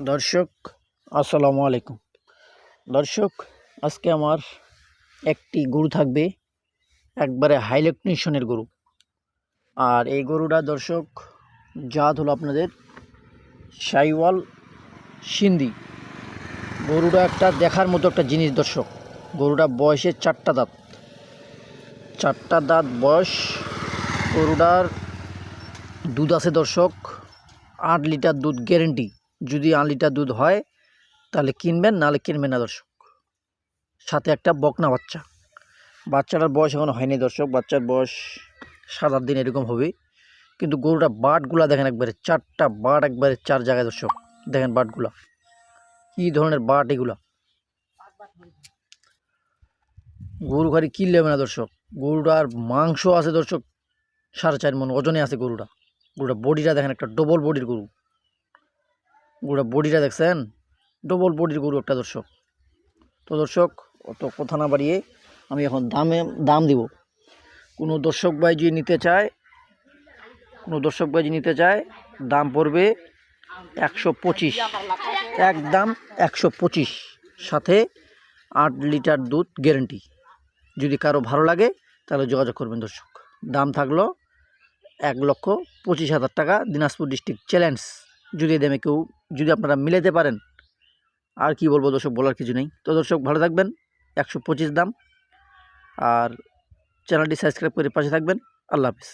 দর্শক, আসসালামু আলাইকুম। দর্শক, আজকে আমার একটি গরু থাকবে, একবারে হাইলেকনিশনের গরু। আর এই গরুটা দর্শক, জাত হলো আপনাদের সাইওয়াল সিন্ধি। গরুটা একটা দেখার মতো একটা জিনিস দর্শক, গরুটা বয়সে চারটা দাঁত। চারটা দাঁত বয়স, গরুটার দুধ আছে দর্শক, আট লিটার দুধ গ্যারেন্টি যদি আট লিটার দুধ হয়, তাহলে কিনবেন, নাহলে কিনবেন না দর্শক। সাথে একটা বকনা বাচ্চা। বাচ্চাটার বয়স এখন হয়নি দর্শক, বাচ্চার বয়স সাত আট দিন এরকম হবে। কিন্তু গরুটা বাটগুলা দেখেন একবারে, চারটা বাট একবারে চার জায়গায় দর্শক। দেখেন বাটগুলা। কী ধরনের বাট এগুলা? গরু খালি কিনলে না দর্শক। গরুটার মাংস আছে দর্শক, সাড়ে চার মন ওজনে আছে গরুটা। গরুটা বডিটা দেখেন একটা ডবল বডির গরু। গরুটা বডিটা দেখছেন? ডবল বডির গরু একটা দর্শক। তো দর্শক, অত কথা না বাড়িয়ে আমি এখন দামে, দাম দিব। কোনো দর্শক ভাই যদি নিতে চায়, কোনো দর্শক ভাই যদি নিতে চায়, দাম পড়বে একশো পঁচিশ। এক দাম একশো পঁচিশ। সাথে আট লিটার দুধ গ্যারেন্টি যদি কারও ভালো লাগে, তাহলে যোগাযোগ করবেন দর্শক। দাম থাকল এক লক্ষ পঁচিশ হাজার টাকা, দিনাজপুর ডিস্ট্রিক্ট চ্যালেঞ্জ যদি দেবে কেউ যদি আপনারা মিলাতে পারেন, আর কি বলব দর্শক, বলার কিছু নেই। তো দর্শক, ভালো থাকবেন, একশো পঁচিশ দাম, আর চ্যানেলটি সাবস্ক্রাইব করে পাশে থাকবেন। আল্লাহ হাফিজ।